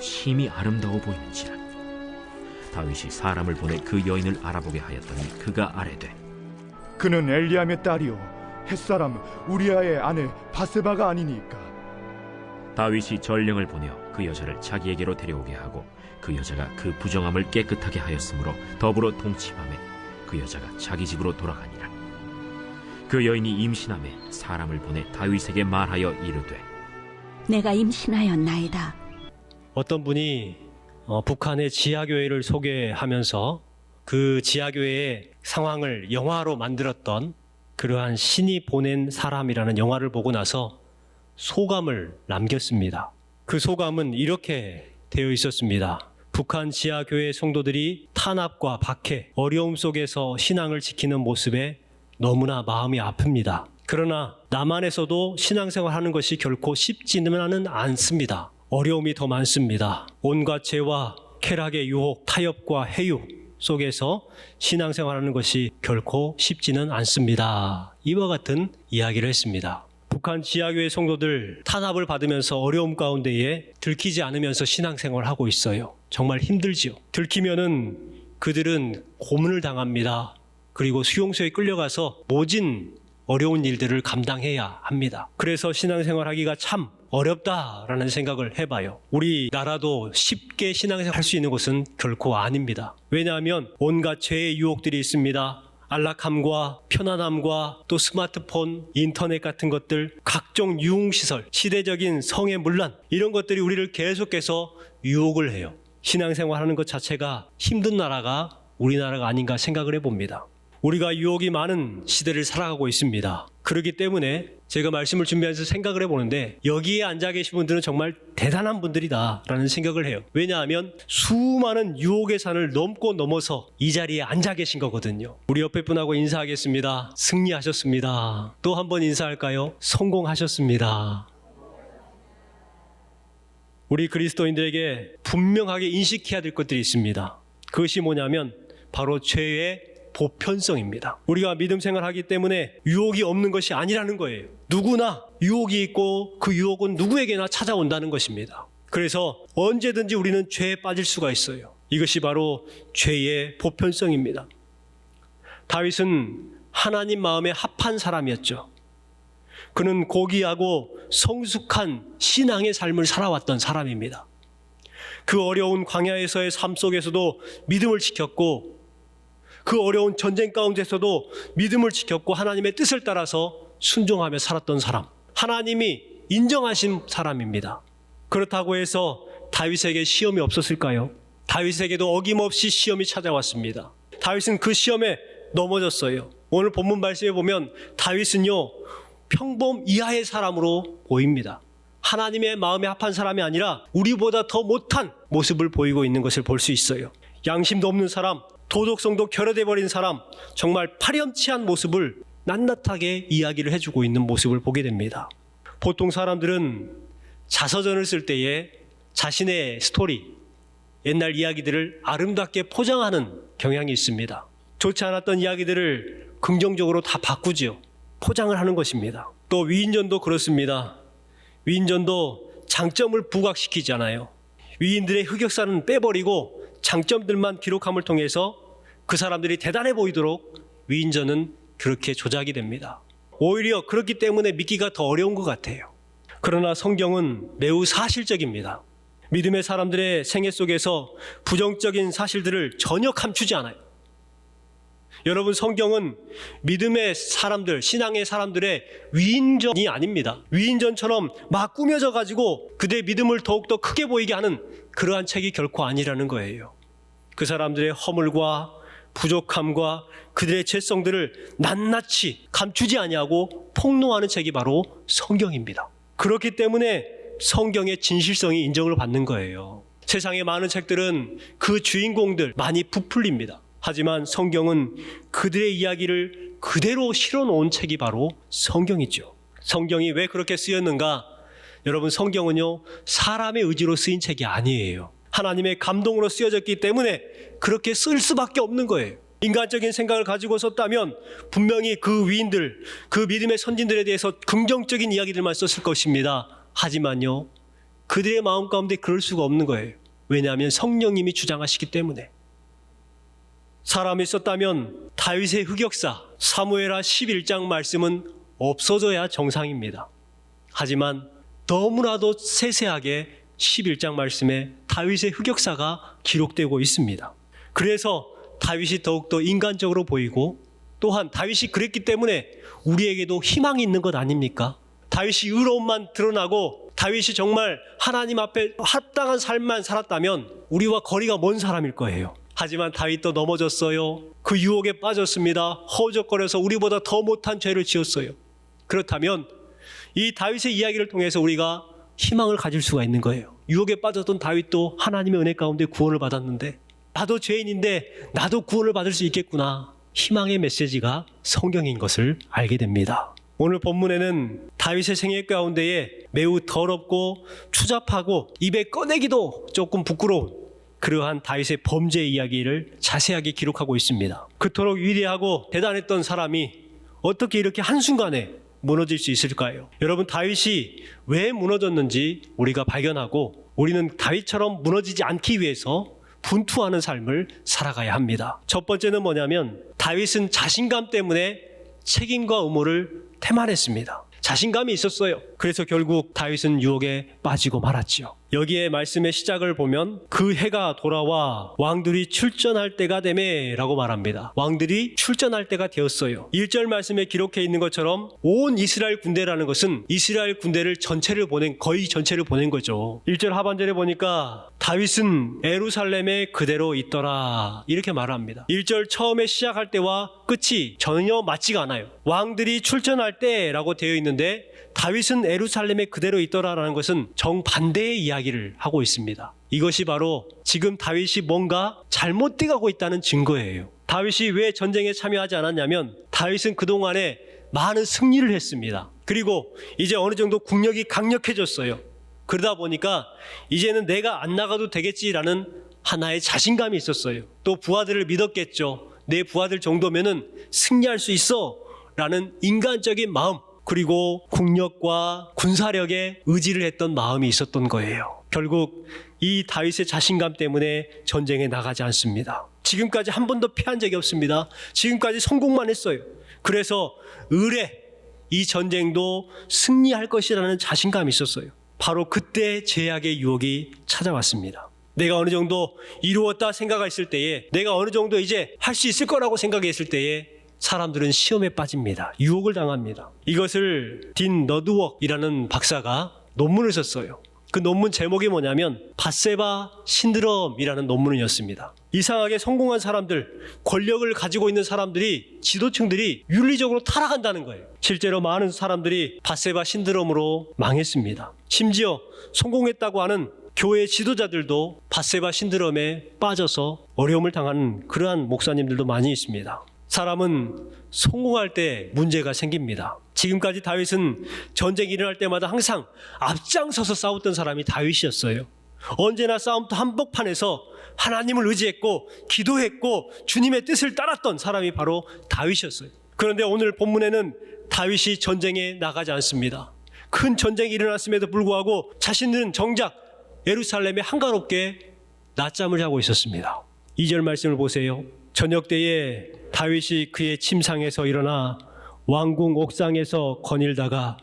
심히 아름다워 보이는지라. 다윗이 사람을 보내 그 여인을 알아보게 하였더니 그가 아래되 그는 엘리암의 딸이요 햇사람 우리아의 아내 바세바가 아니니까. 다윗이 전령을 보내어 그 여자를 자기에게로 데려오게 하고 그 여자가 그 부정함을 깨끗하게 하였으므로 더불어 동침함에 그 여자가 자기 집으로 돌아가니라. 그 여인이 임신함에 사람을 보내 다윗에게 말하여 이르되 내가 임신하였나이다. 어떤 분이 어, 북한의 지하교회를 소개하면서 그 지하교회의 상황을 영화로 만들었던 그러한 신이 보낸 사람이라는 영화를 보고 나서 소감을 남겼습니다. 그 소감은 이렇게 되어 있었습니다. 북한 지하교회 성도들이 탄압과 박해, 어려움 속에서 신앙을 지키는 모습에 너무나 마음이 아픕니다. 그러나 남한에서도 신앙생활 하는 것이 결코 쉽지는 않습니다. 어려움이 더 많습니다. 온갖 죄와 쾌락의 유혹, 타협과 해유 속에서 신앙생활 하는 것이 결코 쉽지는 않습니다. 이와 같은 이야기를 했습니다. 북한 지하교회 성도들 탄압을 받으면서 어려움 가운데에 들키지 않으면서 신앙생활을 하고 있어요. 정말 힘들지요. 들키면은 그들은 고문을 당합니다. 그리고 수용소에 끌려가서 모진 어려운 일들을 감당해야 합니다. 그래서 신앙생활 하기가 참 어렵다라는 생각을 해봐요. 우리나라도 쉽게 신앙생활 할 수 있는 곳은 결코 아닙니다. 왜냐하면 온갖 죄의 유혹들이 있습니다. 안락함과 편안함과 또 스마트폰, 인터넷 같은 것들, 각종 유흥시설, 시대적인 성의 문란, 이런 것들이 우리를 계속해서 유혹을 해요. 신앙생활 하는 것 자체가 힘든 나라가 우리나라가 아닌가 생각을 해봅니다. 우리가 유혹이 많은 시대를 살아가고 있습니다. 그렇기 때문에 제가 말씀을 준비하면서 생각을 해보는데 여기에 앉아 계신 분들은 정말 대단한 분들이다라는 생각을 해요. 왜냐하면 수많은 유혹의 산을 넘고 넘어서 이 자리에 앉아 계신 거거든요. 우리 옆에 분하고 인사하겠습니다. 승리하셨습니다. 또 한 번 인사할까요? 성공하셨습니다. 우리 그리스도인들에게 분명하게 인식해야 될 것들이 있습니다. 그것이 뭐냐면 바로 죄의 보편성입니다. 우리가 믿음 생활하기 때문에 유혹이 없는 것이 아니라는 거예요. 누구나 유혹이 있고 그 유혹은 누구에게나 찾아온다는 것입니다. 그래서 언제든지 우리는 죄에 빠질 수가 있어요. 이것이 바로 죄의 보편성입니다. 다윗은 하나님 마음에 합한 사람이었죠. 그는 고귀하고 성숙한 신앙의 삶을 살아왔던 사람입니다. 그 어려운 광야에서의 삶 속에서도 믿음을 지켰고 그 어려운 전쟁 가운데서도 믿음을 지켰고 하나님의 뜻을 따라서 순종하며 살았던 사람. 하나님이 인정하신 사람입니다. 그렇다고 해서 다윗에게 시험이 없었을까요? 다윗에게도 어김없이 시험이 찾아왔습니다. 다윗은 그 시험에 넘어졌어요. 오늘 본문 말씀에 보면 다윗은요, 평범 이하의 사람으로 보입니다. 하나님의 마음에 합한 사람이 아니라 우리보다 더 못한 모습을 보이고 있는 것을 볼 수 있어요. 양심도 없는 사람, 도덕성도 결여돼 버린 사람, 정말 파렴치한 모습을 낱낱하게 이야기를 해주고 있는 모습을 보게 됩니다. 보통 사람들은 자서전을 쓸 때에 자신의 스토리, 옛날 이야기들을 아름답게 포장하는 경향이 있습니다. 좋지 않았던 이야기들을 긍정적으로 다 바꾸지요. 포장을 하는 것입니다. 또 위인전도 그렇습니다. 위인전도 장점을 부각시키잖아요. 위인들의 흑역사는 빼버리고 장점들만 기록함을 통해서 그 사람들이 대단해 보이도록 위인전은 그렇게 조작이 됩니다. 오히려 그렇기 때문에 믿기가 더 어려운 것 같아요. 그러나 성경은 매우 사실적입니다. 믿음의 사람들의 생애 속에서 부정적인 사실들을 전혀 감추지 않아요. 여러분 성경은 믿음의 사람들, 신앙의 사람들의 위인전이 아닙니다. 위인전처럼 막 꾸며져 가지고 그들의 믿음을 더욱더 크게 보이게 하는 그러한 책이 결코 아니라는 거예요. 그 사람들의 허물과 부족함과 그들의 죄성들을 낱낱이 감추지 아니하고 폭로하는 책이 바로 성경입니다. 그렇기 때문에 성경의 진실성이 인정을 받는 거예요. 세상의 많은 책들은 그 주인공들 많이 부풀립니다. 하지만 성경은 그들의 이야기를 그대로 실어 놓은 책이 바로 성경이죠. 성경이 왜 그렇게 쓰였는가? 여러분, 성경은요, 사람의 의지로 쓰인 책이 아니에요. 하나님의 감동으로 쓰여졌기 때문에 그렇게 쓸 수밖에 없는 거예요. 인간적인 생각을 가지고 썼다면 분명히 그 위인들, 그 믿음의 선진들에 대해서 긍정적인 이야기들만 썼을 것입니다. 하지만요, 그들의 마음 가운데 그럴 수가 없는 거예요. 왜냐하면 성령님이 주장하시기 때문에. 사람이 썼다면 다윗의 흑역사, 사무엘하 11장 말씀은 없어져야 정상입니다. 하지만 너무나도 세세하게 11장 말씀에 다윗의 흑역사가 기록되고 있습니다. 그래서 다윗이 더욱더 인간적으로 보이고 또한 다윗이 그랬기 때문에 우리에게도 희망이 있는 것 아닙니까? 다윗이 의로움만 드러나고 다윗이 정말 하나님 앞에 합당한 삶만 살았다면 우리와 거리가 먼 사람일 거예요. 하지만 다윗도 넘어졌어요. 그 유혹에 빠졌습니다. 허우적거려서 우리보다 더 못한 죄를 지었어요. 그렇다면 이 다윗의 이야기를 통해서 우리가 희망을 가질 수가 있는 거예요. 유혹에 빠졌던 다윗도 하나님의 은혜 가운데 구원을 받았는데 나도 죄인인데 나도 구원을 받을 수 있겠구나. 희망의 메시지가 성경인 것을 알게 됩니다. 오늘 본문에는 다윗의 생애 가운데에 매우 더럽고 추잡하고 입에 꺼내기도 조금 부끄러운 그러한 다윗의 범죄 이야기를 자세하게 기록하고 있습니다. 그토록 위대하고 대단했던 사람이 어떻게 이렇게 한순간에 무너질 수 있을까요? 여러분 다윗이 왜 무너졌는지 우리가 발견하고 우리는 다윗처럼 무너지지 않기 위해서 분투하는 삶을 살아가야 합니다. 첫 번째는 뭐냐면 다윗은 자신감 때문에 책임과 의무를 태만했습니다. 자신감이 있었어요. 그래서 결국 다윗은 유혹에 빠지고 말았지요. 여기에 말씀의 시작을 보면 그 해가 돌아와 왕들이 출전할 때가 되매라고 말합니다. 왕들이 출전할 때가 되었어요. 1절 말씀에 기록해 있는 것처럼 온 이스라엘 군대라는 것은 이스라엘 군대를 전체를 보낸 거의 전체를 보낸 거죠. 1절 하반절에 보니까 다윗은 에루살렘에 그대로 있더라 이렇게 말합니다. 1절 처음에 시작할 때와 끝이 전혀 맞지가 않아요. 왕들이 출전할 때라고 되어 있는데 다윗은 에루살렘에 그대로 있더라라는 것은 정반대의 이야기를 하고 있습니다. 이것이 바로 지금 다윗이 뭔가 잘못돼 가고 있다는 증거예요. 다윗이 왜 전쟁에 참여하지 않았냐면 다윗은 그동안에 많은 승리를 했습니다. 그리고 이제 어느 정도 국력이 강력해졌어요. 그러다 보니까 이제는 내가 안 나가도 되겠지라는 하나의 자신감이 있었어요. 또 부하들을 믿었겠죠. 내 부하들 정도면은 승리할 수 있어. 라는 인간적인 마음, 그리고 국력과 군사력에 의지를 했던 마음이 있었던 거예요. 결국 이 다윗의 자신감 때문에 전쟁에 나가지 않습니다. 지금까지 한 번도 패한 적이 없습니다. 지금까지 성공만 했어요. 그래서 의뢰 이 전쟁도 승리할 것이라는 자신감이 있었어요. 바로 그때 제약의 유혹이 찾아왔습니다. 내가 어느 정도 이루었다 생각했을 때에 내가 어느 정도 이제 할 수 있을 거라고 생각했을 때에 사람들은 시험에 빠집니다. 유혹을 당합니다. 이것을 딘 너드웍이라는 박사가 논문을 썼어요. 그 논문 제목이 뭐냐면 바세바 신드롬이라는 논문이었습니다. 이상하게 성공한 사람들, 권력을 가지고 있는 사람들이 지도층들이 윤리적으로 타락한다는 거예요. 실제로 많은 사람들이 바세바 신드롬으로 망했습니다. 심지어 성공했다고 하는 교회 지도자들도 바세바 신드롬에 빠져서 어려움을 당하는 그러한 목사님들도 많이 있습니다. 사람은 성공할 때 문제가 생깁니다. 지금까지 다윗은 전쟁이 일어날 때마다 항상 앞장서서 싸웠던 사람이 다윗이었어요. 언제나 싸움터 한복판에서 하나님을 의지했고 기도했고 주님의 뜻을 따랐던 사람이 바로 다윗이었어요. 그런데 오늘 본문에는 다윗이 전쟁에 나가지 않습니다. 큰 전쟁이 일어났음에도 불구하고 자신은 정작 예루살렘에 한가롭게 낮잠을 자고 있었습니다. 2절 말씀을 보세요. 저녁 때에 다윗이 그의 침상에서 일어나 왕궁 옥상에서 거닐다가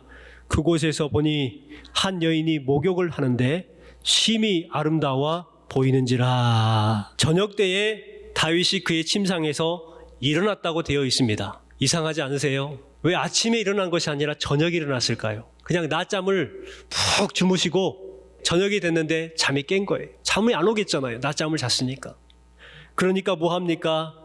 그곳에서 보니 한 여인이 목욕을 하는데 심히 아름다워 보이는지라. 저녁 때에 다윗이 그의 침상에서 일어났다고 되어 있습니다. 이상하지 않으세요? 왜 아침에 일어난 것이 아니라 저녁에 일어났을까요? 그냥 낮잠을 푹 주무시고 저녁이 됐는데 잠이 깬 거예요. 잠이 안 오겠잖아요. 낮잠을 잤으니까. 그러니까 뭐 합니까?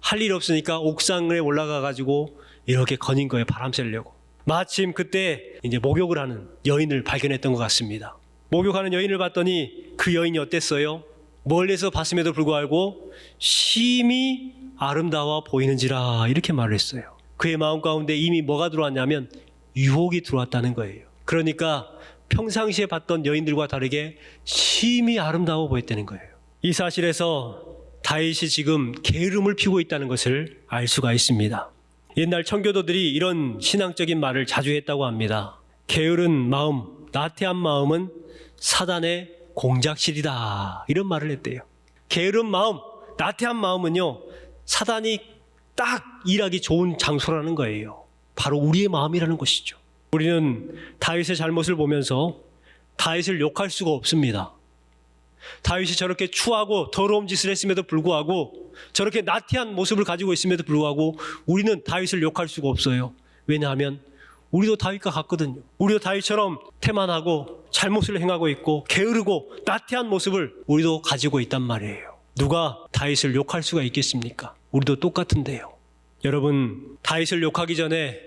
할 일 없으니까 옥상에 올라가 가지고 이렇게 거닌 거예요. 바람 쐬려고. 마침 그때 이제 목욕을 하는 여인을 발견했던 것 같습니다. 목욕하는 여인을 봤더니 그 여인이 어땠어요? 멀리서 봤음에도 불구하고 심히 아름다워 보이는지라 이렇게 말을 했어요. 그의 마음 가운데 이미 뭐가 들어왔냐면 유혹이 들어왔다는 거예요. 그러니까 평상시에 봤던 여인들과 다르게 심히 아름다워 보였다는 거예요. 이 사실에서 다윗이 지금 게으름을 피고 있다는 것을 알 수가 있습니다. 옛날 청교도들이 이런 신앙적인 말을 자주 했다고 합니다. 게으른 마음, 나태한 마음은 사단의 공작실이다. 이런 말을 했대요. 게으른 마음, 나태한 마음은요, 사단이 딱 일하기 좋은 장소라는 거예요. 바로 우리의 마음이라는 것이죠. 우리는 다윗의 잘못을 보면서 다윗을 욕할 수가 없습니다. 다윗이 저렇게 추하고 더러운 짓을 했음에도 불구하고 저렇게 나태한 모습을 가지고 있음에도 불구하고 우리는 다윗을 욕할 수가 없어요. 왜냐하면 우리도 다윗과 같거든요. 우리도 다윗처럼 태만하고 잘못을 행하고 있고 게으르고 나태한 모습을 우리도 가지고 있단 말이에요. 누가 다윗을 욕할 수가 있겠습니까? 우리도 똑같은데요. 여러분, 다윗을 욕하기 전에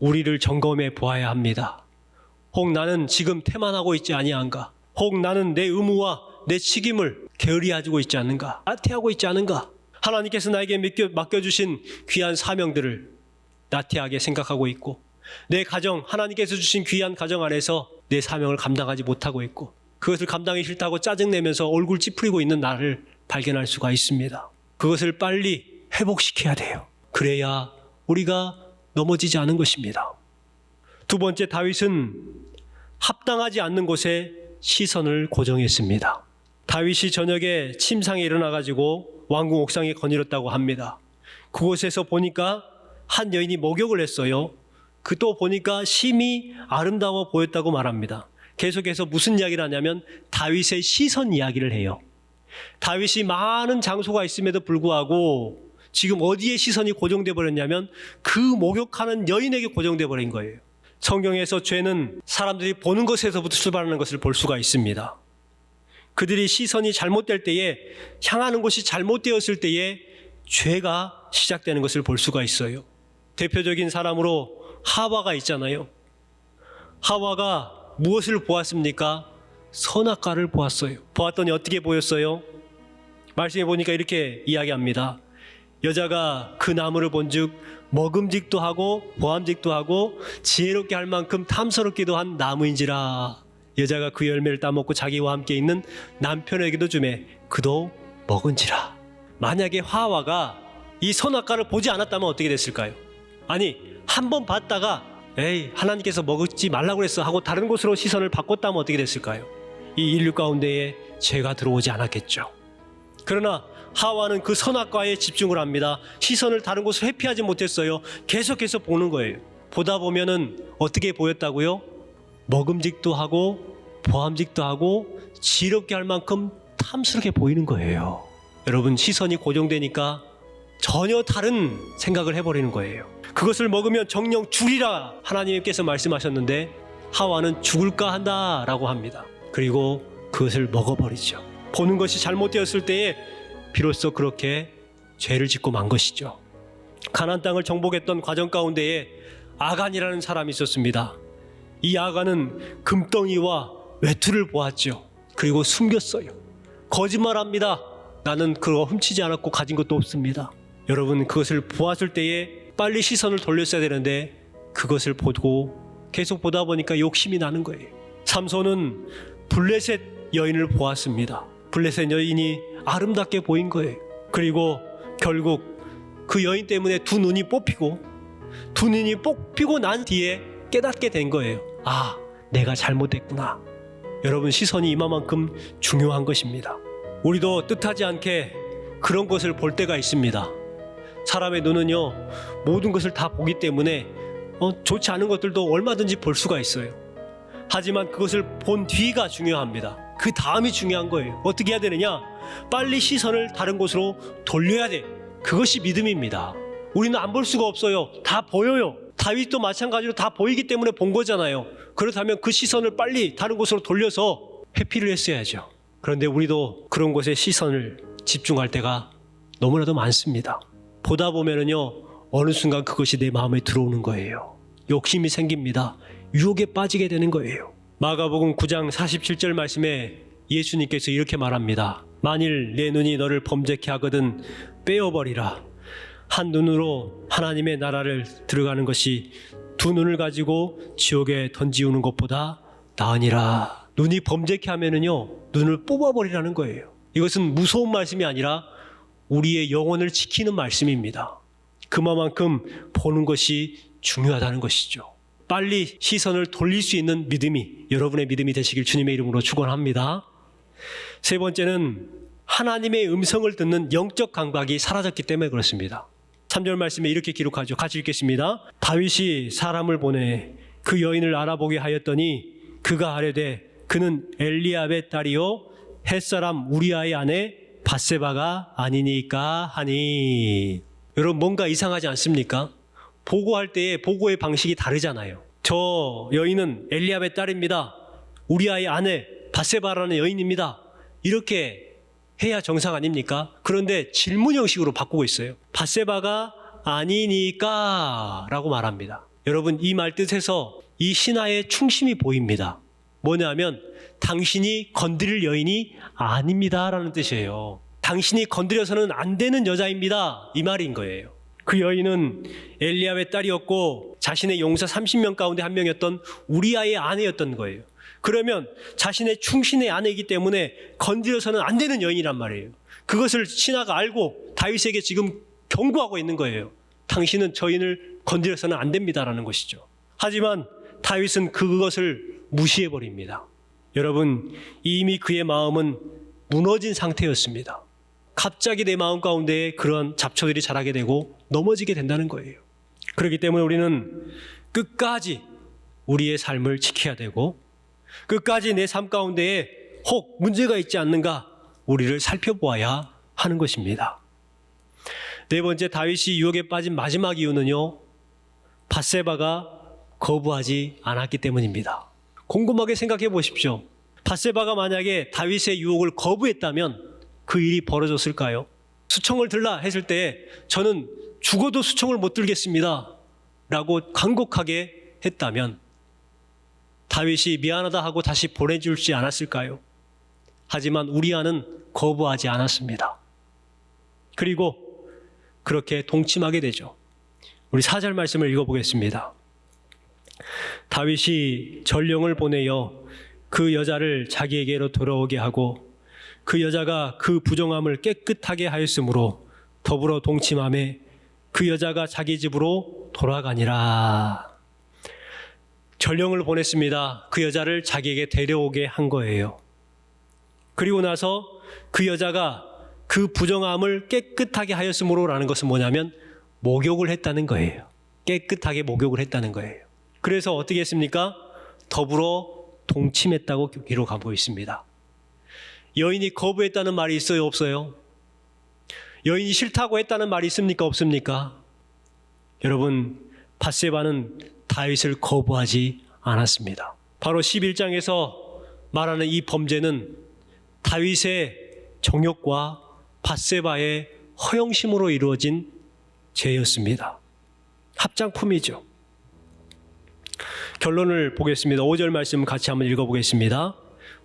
우리를 점검해 보아야 합니다. 혹 나는 지금 태만하고 있지 아니한가? 혹 나는 내 의무와 내 책임을 게으리 가지고 있지 않는가? 나태하고 있지 않은가? 하나님께서 나에게 맡겨, 맡겨주신 귀한 사명들을 나태하게 생각하고 있고 내 가정, 하나님께서 주신 귀한 가정 안에서 내 사명을 감당하지 못하고 있고 그것을 감당하기 싫다고 짜증내면서 얼굴 찌푸리고 있는 나를 발견할 수가 있습니다. 그것을 빨리 회복시켜야 돼요. 그래야 우리가 넘어지지 않은 것입니다. 두 번째 다윗은 합당하지 않는 곳에 시선을 고정했습니다. 다윗이 저녁에 침상에 일어나 가지고 왕궁 옥상에 거닐었다고 합니다. 그곳에서 보니까 한 여인이 목욕을 했어요. 그 또 보니까 심히 아름다워 보였다고 말합니다. 계속해서 무슨 이야기를 하냐면 다윗의 시선 이야기를 해요. 다윗이 많은 장소가 있음에도 불구하고 지금 어디에 시선이 고정돼 버렸냐면 그 목욕하는 여인에게 고정돼 버린 거예요. 성경에서 죄는 사람들이 보는 것에서부터 출발하는 것을 볼 수가 있습니다. 그들이 시선이 잘못될 때에 향하는 곳이 잘못되었을 때에 죄가 시작되는 것을 볼 수가 있어요. 대표적인 사람으로 하와가 있잖아요. 하와가 무엇을 보았습니까? 선악과를 보았어요. 보았더니 어떻게 보였어요? 말씀해 보니까 이렇게 이야기합니다. 여자가 그 나무를 본즉 먹음직도 하고 보암직도 하고 지혜롭게 할 만큼 탐스럽기도 한 나무인지라 여자가 그 열매를 따먹고 자기와 함께 있는 남편에게도 주매 그도 먹은지라 만약에 하와가 이 선악과를 보지 않았다면 어떻게 됐을까요? 아니 한 번 봤다가 에이 하나님께서 먹지 말라고 했어 하고 다른 곳으로 시선을 바꿨다면 어떻게 됐을까요? 이 인류 가운데에 죄가 들어오지 않았겠죠. 그러나 하와는 그 선악과에 집중을 합니다. 시선을 다른 곳으로 회피하지 못했어요. 계속해서 보는 거예요. 보다 보면은 어떻게 보였다고요? 먹음직도 하고 보암직도 하고 지롭게 할 만큼 탐스럽게 보이는 거예요. 여러분 시선이 고정되니까 전혀 다른 생각을 해버리는 거예요. 그것을 먹으면 정령 죽리라 하나님께서 말씀하셨는데 하와는 죽을까 한다라고 합니다. 그리고 그것을 먹어버리죠. 보는 것이 잘못되었을 때에 비로소 그렇게 죄를 짓고 만 것이죠. 가난 땅을 정복했던 과정 가운데에 아간이라는 사람이 있었습니다. 이 아간은 금덩이와 외투를 보았죠. 그리고 숨겼어요. 거짓말합니다. 나는 그거 훔치지 않았고 가진 것도 없습니다. 여러분 그것을 보았을 때에 빨리 시선을 돌렸어야 되는데 그것을 보고 계속 보다 보니까 욕심이 나는 거예요. 삼손은 블레셋 여인을 보았습니다. 블레셋 여인이 아름답게 보인 거예요. 그리고 결국 그 여인 때문에 두 눈이 뽑히고 두 눈이 뽑히고 난 뒤에 깨닫게 된 거예요. 아, 내가 잘못했구나. 여러분 시선이 이만큼 중요한 것입니다. 우리도 뜻하지 않게 그런 것을 볼 때가 있습니다. 사람의 눈은요 모든 것을 다 보기 때문에 어, 좋지 않은 것들도 얼마든지 볼 수가 있어요. 하지만 그것을 본 뒤가 중요합니다. 그 다음이 중요한 거예요. 어떻게 해야 되느냐? 빨리 시선을 다른 곳으로 돌려야 돼. 그것이 믿음입니다. 우리는 안 볼 수가 없어요. 다 보여요. 다윗도 마찬가지로 다 보이기 때문에 본 거잖아요. 그렇다면 그 시선을 빨리 다른 곳으로 돌려서 회피를 했어야죠. 그런데 우리도 그런 곳에 시선을 집중할 때가 너무나도 많습니다. 보다 보면은요, 어느 순간 그것이 내 마음에 들어오는 거예요. 욕심이 생깁니다. 유혹에 빠지게 되는 거예요. 마가복음 9장 47절 말씀에 예수님께서 이렇게 말합니다. 만일 내 눈이 너를 범죄케 하거든 빼어버리라. 한 눈으로 하나님의 나라를 들어가는 것이 두 눈을 가지고 지옥에 던지우는 것보다 나으니라. 눈이 범죄케 하면은요, 눈을 뽑아버리라는 거예요. 이것은 무서운 말씀이 아니라 우리의 영혼을 지키는 말씀입니다. 그만큼 보는 것이 중요하다는 것이죠. 빨리 시선을 돌릴 수 있는 믿음이 여러분의 믿음이 되시길 주님의 이름으로 축원합니다. 세 번째는 하나님의 음성을 듣는 영적 감각이 사라졌기 때문에 그렇습니다. 3절 말씀에 이렇게 기록하죠. 같이 읽겠습니다. 다윗이 사람을 보내 그 여인을 알아보게 하였더니 그가 아뢰되 그는 엘리압의 딸이요 햇사람 우리아의 아내 바세바가 아니니까 하니 여러분 뭔가 이상하지 않습니까? 보고할 때의 보고의 방식이 다르잖아요. 저 여인은 엘리압의 딸입니다. 우리아의 아내 바세바라는 여인입니다. 이렇게 해야 정상 아닙니까? 그런데 질문 형식으로 바꾸고 있어요. 바세바가 아니니까 라고 말합니다. 여러분 이 말 뜻에서 이 신하의 충심이 보입니다. 뭐냐면 당신이 건드릴 여인이 아닙니다 라는 뜻이에요. 당신이 건드려서는 안 되는 여자입니다. 이 말인 거예요. 그 여인은 엘리압의 딸이었고 자신의 용사 30명 가운데 한 명이었던 우리아의 아내였던 거예요. 그러면 자신의 충신의 아내이기 때문에 건드려서는 안 되는 여인이란 말이에요. 그것을 신하가 알고 다윗에게 지금 경고하고 있는 거예요. 당신은 저인을 건드려서는 안 됩니다라는 것이죠. 하지만 다윗은 그것을 무시해 버립니다. 여러분, 이미 그의 마음은 무너진 상태였습니다. 갑자기 내 마음 가운데 그런 잡초들이 자라게 되고 넘어지게 된다는 거예요. 그렇기 때문에 우리는 끝까지 우리의 삶을 지켜야 되고 끝까지 내 삶 가운데에 혹 문제가 있지 않는가 우리를 살펴보아야 하는 것입니다. 네 번째 다윗이 유혹에 빠진 마지막 이유는요. 바세바가 거부하지 않았기 때문입니다. 곰곰하게 생각해 보십시오. 바세바가 만약에 다윗의 유혹을 거부했다면 그 일이 벌어졌을까요? 수청을 들라 했을 때 저는 죽어도 수청을 못 들겠습니다. 라고 간곡하게 했다면 다윗이 미안하다 하고 다시 보내줄지 않았을까요? 하지만 우리아는 거부하지 않았습니다. 그리고 그렇게 동침하게 되죠. 우리 사절 말씀을 읽어보겠습니다. 다윗이 전령을 보내어 그 여자를 자기에게로 돌아오게 하고 그 여자가 그 부정함을 깨끗하게 하였으므로 더불어 동침함에 그 여자가 자기 집으로 돌아가니라. 전령을 보냈습니다. 그 여자를 자기에게 데려오게 한 거예요. 그리고 나서 그 여자가 그 부정함을 깨끗하게 하였으므로라는 것은 뭐냐면 목욕을 했다는 거예요. 깨끗하게 목욕을 했다는 거예요. 그래서 어떻게 했습니까? 더불어 동침했다고 기록하고 있습니다. 여인이 거부했다는 말이 있어요, 없어요? 여인이 싫다고 했다는 말이 있습니까, 없습니까? 여러분, 바세바는 다윗을 거부하지 않았습니다. 바로 11장에서 말하는 이 범죄는 다윗의 정욕과 바세바의 허영심으로 이루어진 죄였습니다. 합장품이죠. 결론을 보겠습니다. 5절 말씀 같이 한번 읽어보겠습니다.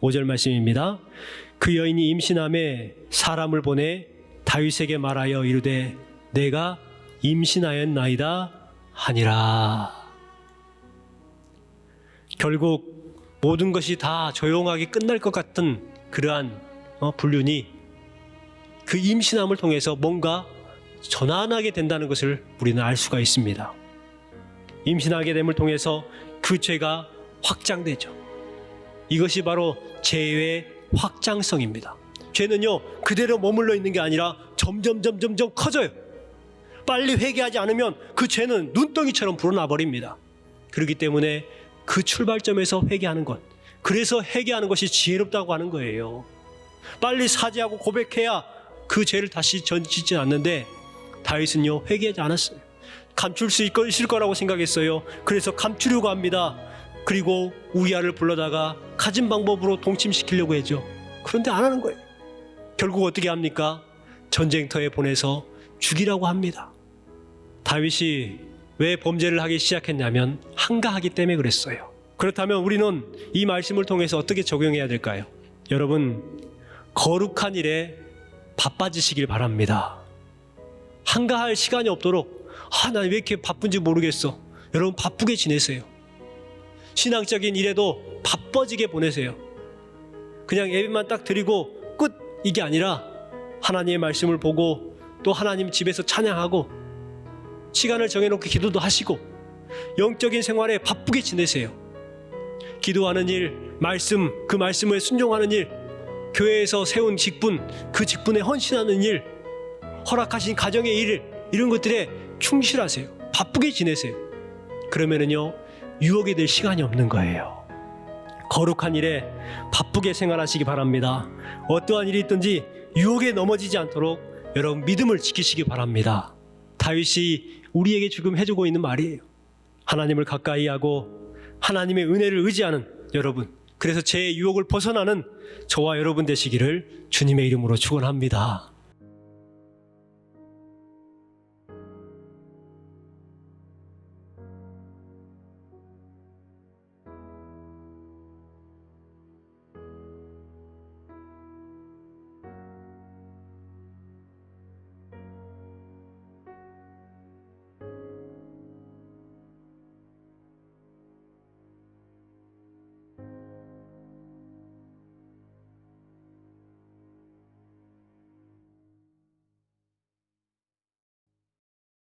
5절 말씀입니다. 그 여인이 임신함에 사람을 보내 다윗에게 말하여 이르되 내가 임신하였나이다 하니라. 결국 모든 것이 다 조용하게 끝날 것 같은 그러한 어, 불륜이 그 임신함을 통해서 뭔가 전환하게 된다는 것을 우리는 알 수가 있습니다. 임신하게 됨을 통해서 그 죄가 확장되죠. 이것이 바로 죄의 확장성입니다. 죄는요 그대로 머물러 있는 게 아니라 점점 점점 점 커져요. 빨리 회개하지 않으면 그 죄는 눈덩이처럼 불어나 버립니다. 그렇기 때문에 그 출발점에서 회개하는 것, 그래서 회개하는 것이 지혜롭다고 하는 거예요. 빨리 사죄하고 고백해야 그 죄를 다시 전짓지 않는데 다윗은요 회개하지 않았어요. 감출 수 있을 거라고 생각했어요. 그래서 감추려고 합니다. 그리고 우리아를 불러다가 가진 방법으로 동침시키려고 했죠. 그런데 안 하는 거예요. 결국 어떻게 합니까? 전쟁터에 보내서 죽이라고 합니다. 다윗이 왜 범죄를 하기 시작했냐면 한가하기 때문에 그랬어요. 그렇다면 우리는 이 말씀을 통해서 어떻게 적용해야 될까요? 여러분, 거룩한 일에 바빠지시길 바랍니다. 한가할 시간이 없도록, 아, 나 왜 이렇게 바쁜지 모르겠어. 여러분, 바쁘게 지내세요. 신앙적인 일에도 바빠지게 보내세요. 그냥 예배만 딱 드리고 끝! 이게 아니라 하나님의 말씀을 보고 또 하나님 집에서 찬양하고 시간을 정해놓고 기도도 하시고 영적인 생활에 바쁘게 지내세요. 기도하는 일, 말씀, 그 말씀을 순종하는 일, 교회에서 세운 직분, 그 직분에 헌신하는 일, 허락하신 가정의 일, 이런 것들에 충실하세요. 바쁘게 지내세요. 그러면은요, 유혹이 될 시간이 없는 거예요. 거룩한 일에 바쁘게 생활하시기 바랍니다. 어떠한 일이 있든지 유혹에 넘어지지 않도록 여러분 믿음을 지키시기 바랍니다. 다윗이 우리에게 지금 해주고 있는 말이에요. 하나님을 가까이 하고 하나님의 은혜를 의지하는 여러분. 그래서 제 유혹을 벗어나는 저와 여러분 되시기를 주님의 이름으로 축원합니다.